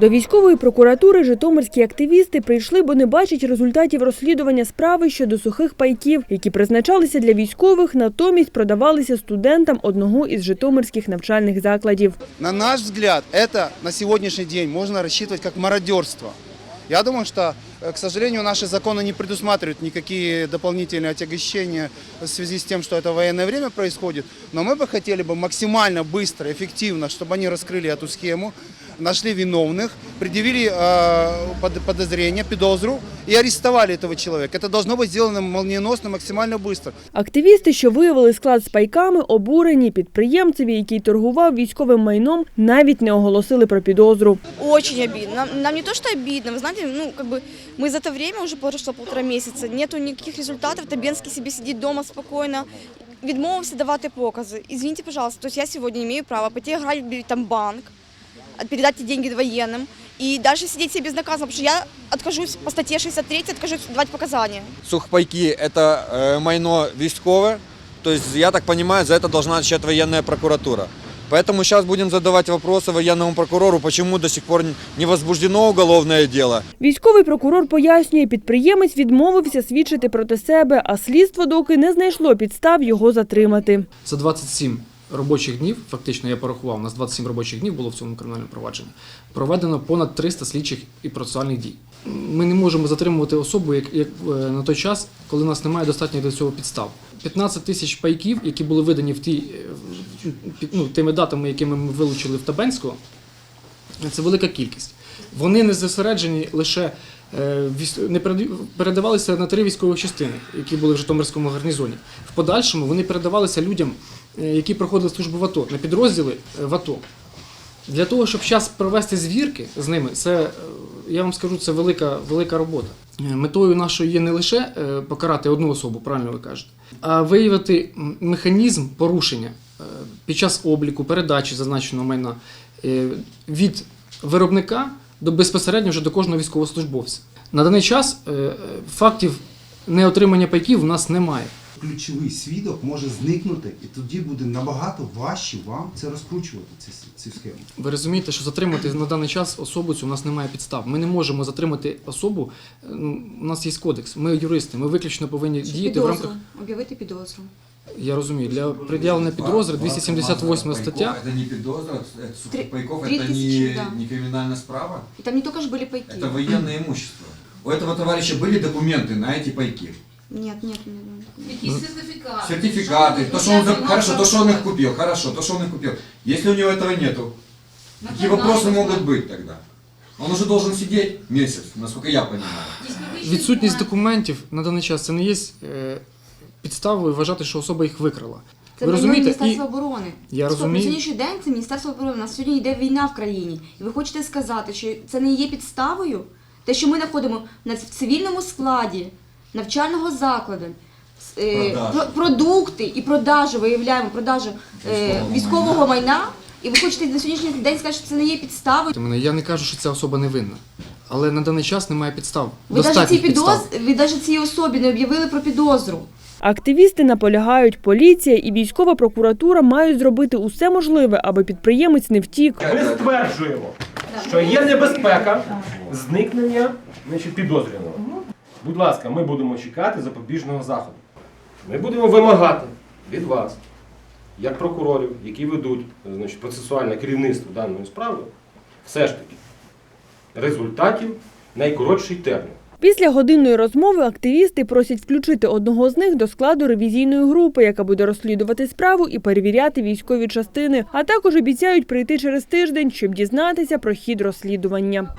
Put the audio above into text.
До військової прокуратури житомирські активісти прийшли, бо не бачать результатів розслідування справи щодо сухих пайків, які призначалися для військових, натомість продавалися студентам одного із житомирських навчальних закладів. На наш взгляд, это на сегодняшний день можно рассчитывать как мародерство. Я думаю, что, э, к сожалению, наши законы не предусматривают никакие дополнительные отягощения в связи с тем, что это военное время происходит. Но мы бы хотели бы максимально быстро, эффективно, чтобы они раскрыли эту схему, нашли виновных, предъявили э, под- подозрение, підозру и арестовали этого человека. Это должно быть сделано молниеносно, максимально быстро. Активісти, що виявили склад з пайками, обурені підприємцеві, який торгував військовим майном, навіть не оголосили про підозру. Очень обидно. Нам, нам не то, что обидно, вы знаете, ну, как бы мы за это время, уже прошло полтора месяца, нету никаких результатов, Табенский себе сидит дома спокойно, відмовився давати покази. Извините, пожалуйста, то есть я сегодня имею право пойти ограбить там банк, а, передать эти деньги военным, и дальше сидеть себе безнаказанно, потому что я откажусь по статье 63, откажусь давать показания. Сухпайки – это э, майно військове, то есть, я так понимаю, за это должна отвечать военная прокуратура. Поэтому сейчас будем задавать вопросы военному прокурору, почему до сих пор не возбуждено уголовное дело. Військовий прокурор пояснює, підприємець відмовився свідчити проти себе, а слідство доки не знайшло підстав його затримати. За 27 робочих днів, фактично я порахував, у нас 27 робочих днів було в цьому кримінальному провадженні, проведено понад 300 слідчих і процесуальних дій. Ми не можемо затримувати особу як, як е, на той час, коли у нас немає достатньо до цього підстав. 15 тисяч пайків, які були видані в ті, е, ну, тими датами, якими ми вилучили в Табенського, це велика кількість. Вони не зосереджені лише не переда- передавалися на три військові частини, які були в Житомирському гарнізоні. В подальшому вони передавалися людям, е, які проходили службу в АТО, на підрозділи е, в АТО. Для того, щоб зараз провести звірки з ними, це е, я вам скажу, це велика, велика робота. Е, Метою нашою є не лише е, покарати одну особу, правильно ви кажете, а виявити механізм порушення е, під час обліку, передачі зазначеного майна е, від виробника до безпосередньо вже до кожного військовослужбовця. На даний час е, е, фактів неотримання пайків у нас немає. ключовий свідок може зникнути, і тоді буде набагато важче вам це розкручувати, ці, ці схеми. Ви розумієте, що затримати на даний час особу цю у нас немає підстав. Ми не можемо затримати особу. е, У нас є кодекс, ми юристи, ми виключно повинні діяти в рамках. Об'явити підозру. Я розумію, для пред'явлення підозри 278 стаття. Это не подозра, это Три- сухопайков, три это тысячи, не, да. не криминальная справа, І там не тільки ж були пайки. это военное имущество. У этого товарища были документы на эти пайки? Ні, ні, ні. Якісь сертифікати. Сертификаты, то, что он, за- хорошо, то, что он их купил, хорошо, то, что он их купил. Если у него этого нету, какие вопросы могут быть тогда? Он уже должен сидеть месяц, насколько я понимаю. Відсутність документів на даний час це не є е, підставою вважати, що особа їх викрала. Це Ви розумієте? Міністерства І оборони. Я Стоп, На розумію. сьогоднішній день це Міністерство оборони. У нас сьогодні йде війна в країні. І ви хочете сказати, що це не є підставою? Те, що ми знаходимо на в цивільному складі навчального закладу, с- е, про- продукти і продажу, виявляємо продажу е, Військового військового майна, і ви хочете на сьогоднішній день сказати, що це не є підставою? мене я не кажу, що ця особа невинна, але на даний час немає підстав. Ви навіть цій достатніх підстав. підоз... ви навіть цій особі не об'явили про підозру. Активісти наполягають, поліція і військова прокуратура мають зробити усе можливе, аби підприємець не втік. Ми стверджуємо, що є небезпека зникнення підозрюваного. Будь ласка, ми будемо чекати запобіжного заходу. Ми будемо вимагати від вас, як прокурорів, які ведуть значить, процесуальне керівництво даної справи, все ж таки результатів найкоротший термін. Після годинної розмови активісти просять включити одного з них до складу ревізійної групи, яка буде розслідувати справу і перевіряти військові частини. А також обіцяють прийти через тиждень, щоб дізнатися про хід розслідування.